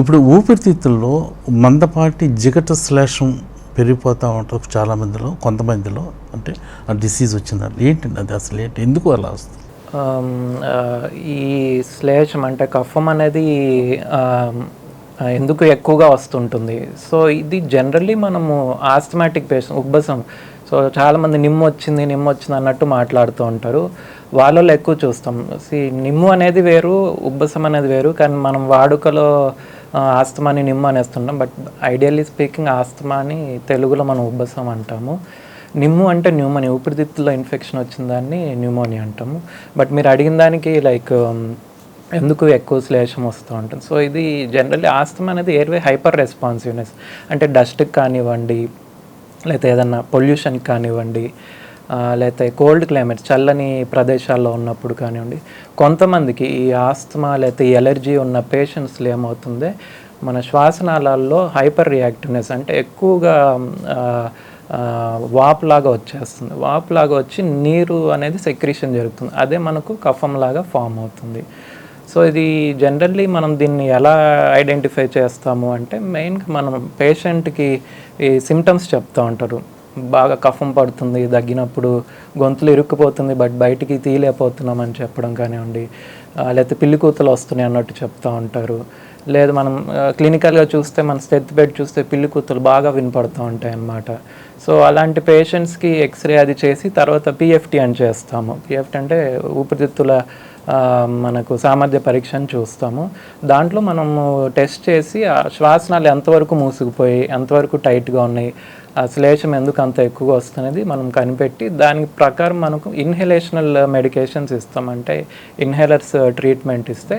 ఇప్పుడు ఊపిరితిత్తుల్లో మందపాటి జిగట శ్లేషం పెరిగిపోతూ ఉంటారు చాలామందిలో కొంతమందిలో. అంటే ఆ డిసీజ్ వచ్చింది ఏంటండి అది అసలు ఏంటి? ఎందుకు అలా వస్తుంది? ఈ శ్లేషం అంటే కఫం అనేది ఎందుకు ఎక్కువగా వస్తుంటుంది? సో ఇది జనరల్లీ మనము ఆస్థమాటిక్ పేషెంట్ ఉబ్బసం. సో చాలామంది నిమ్ము వచ్చింది నిమ్ము వచ్చింది అన్నట్టు మాట్లాడుతూ ఉంటారు. వాళ్ళలో ఎక్కువ చూస్తాం. సి నిమ్ము అనేది వేరు ఉబ్బసం అనేది వేరు. కానీ మనం వాడుకలో ఆస్తమాని నిమ్ము అనేస్తుంటాం బట్ ఐడియల్లీ స్పీకింగ్ ఆస్తమాని తెలుగులో మనం ఉబ్బసం అంటాము. నిమ్ము అంటే న్యూమోనియా ఊపిరితిత్తుల్లో ఇన్ఫెక్షన్ వచ్చిన దాన్ని న్యూమోనియా అంటాము. బట్ మీరు అడిగిన దానికి లైక్ um, ఎందుకు ఎక్కువ శ్లేషం వస్తూ ఉంటుంది? సో ఇది జనరల్లీ ఆస్తమా అనేది ఎయిర్వే హైపర్ రెస్పాన్సివ్నెస్ అంటే డస్ట్కి కానివ్వండి లేకపోతే ఏదన్నా పొల్యూషన్ కానివ్వండి లేకపోతే కోల్డ్ క్లైమేట్ చల్లని ప్రదేశాల్లో ఉన్నప్పుడు కానివ్వండి కొంతమందికి ఈ ఆస్తమా లేకపోతే ఎలర్జీ ఉన్న పేషెంట్స్లో ఏమవుతుంది? మన శ్వాసనాళాల్లో హైపర్ రియాక్టివ్నెస్ అంటే ఎక్కువగా వాపులాగా వచ్చేస్తుంది. వాపులాగా వచ్చి నీరు అనేది సెక్రీషన్ జరుగుతుంది. అదే మనకు కఫంలాగా ఫామ్ అవుతుంది. సో ఇది జనరల్లీ మనం దీన్ని ఎలా ఐడెంటిఫై చేస్తాము అంటే మెయిన్గా మనం పేషెంట్కి ఈ సిమ్టమ్స్ చెప్తూ ఉంటారు. బాగా కఫం పడుతుంది దగ్గినప్పుడు గొంతులు ఇరుక్కుపోతుంది బట్ బయటికి తీయలేకపోతున్నాం అని చెప్పడం కానివ్వండి లేకపోతే పిల్లి కూతలు వస్తున్నాయి అన్నట్టు చెప్తూ ఉంటారు. లేదు మనం క్లినికల్గా చూస్తే మన స్టెత్ బెడ్ చూస్తే పిల్లి కూతులు బాగా వినపడుతూ ఉంటాయి అన్నమాట. సో అలాంటి పేషెంట్స్కి ఎక్స్రే అది చేసి తర్వాత పిఎఫ్టీ అని చేస్తాము. పిఎఫ్టీ అంటే ఊపిరితిత్తుల మనకు సామర్థ్య పరీక్షను చూస్తాము. దాంట్లో మనము టెస్ట్ చేసి ఆ శ్వాసనాలు ఎంతవరకు మూసుకుపోయి ఎంతవరకు టైట్గా ఉన్నాయి ఆ శ్లేషం ఎందుకు అంత ఎక్కువగా వస్తున్నది మనం కనిపెట్టి దాని ప్రకారం మనకు ఇన్హలేషనల్ మెడికేషన్స్ ఇస్తాం అంటే ఇన్హేలర్స్ ట్రీట్మెంట్ ఇస్తే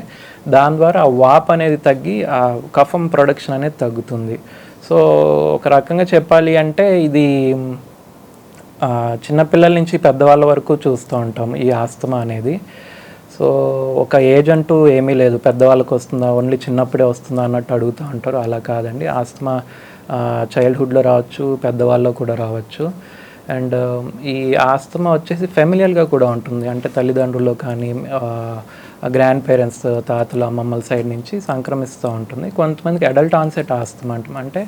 దాని ద్వారా ఆ వాప్ అనేది తగ్గి ఆ కఫం ప్రొడక్షన్ అనేది తగ్గుతుంది. సో ఒక రకంగా చెప్పాలి అంటే ఇది చిన్నపిల్లల నుంచి పెద్దవాళ్ళ వరకు చూస్తూ ఉంటాం ఈ ఆస్తమా అనేది. సో ఒక ఏజ్ అంటూ ఏమీ లేదు. పెద్దవాళ్ళకి వస్తుందా ఓన్లీ చిన్నప్పుడే వస్తుందా అన్నట్టు అడుగుతూ ఉంటారు. అలా కాదండి. ఆస్తమా చైల్డ్హుడ్లో రావచ్చు పెద్దవాళ్ళలో కూడా రావచ్చు. అండ్ ఈ ఆస్తమా వచ్చేసి ఫెమిలియల్గా కూడా ఉంటుంది. అంటే తల్లిదండ్రులు కానీ గ్రాండ్ పేరెంట్స్ తాతలు అమ్మమ్మల సైడ్ నుంచి సంక్రమిస్తూ ఉంటుంది. కొంతమందికి అడల్ట్ ఆన్సెట్ ఆస్తమా అంటాం. అంటే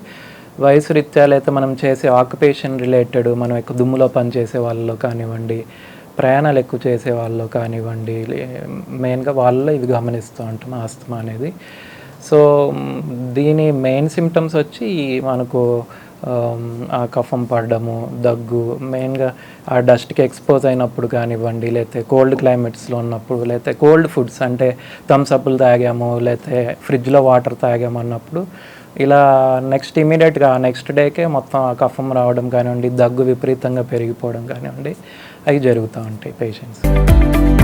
వయసు రీత్యా లేకపోతే మనం చేసే ఆక్యుపేషన్ రిలేటెడ్ మనం ఎక్కువ దుమ్ములో పనిచేసే వాళ్ళలో కానివ్వండి ప్రయాణాలు ఎక్కువ చేసే వాళ్ళు కానివ్వండి మెయిన్గా వాళ్ళలో ఇవి గమనిస్తూ ఉంటాం ఆస్తమా అనేది. సో దీని మెయిన్ సిమ్టమ్స్ వచ్చి మనకు ఆ కఫం పడడము దగ్గు మెయిన్గా ఆ డస్ట్కి ఎక్స్పోజ్ అయినప్పుడు కానివ్వండి లేకపోతే కోల్డ్ క్లైమేట్స్లో ఉన్నప్పుడు లేకపోతే కోల్డ్ ఫుడ్స్ అంటే థమ్స్అప్లు తాగాము లేకపోతే ఫ్రిడ్జ్లో వాటర్ తాగాము అన్నప్పుడు ఇలా నెక్స్ట్ ఇమీడియట్గా నెక్స్ట్ డేకే మొత్తం ఆ కఫం రావడం కానివ్వండి దగ్గు విపరీతంగా పెరిగిపోవడం కానివ్వండి అవి జరుగుతూ ఉంటాయి పేషెంట్స్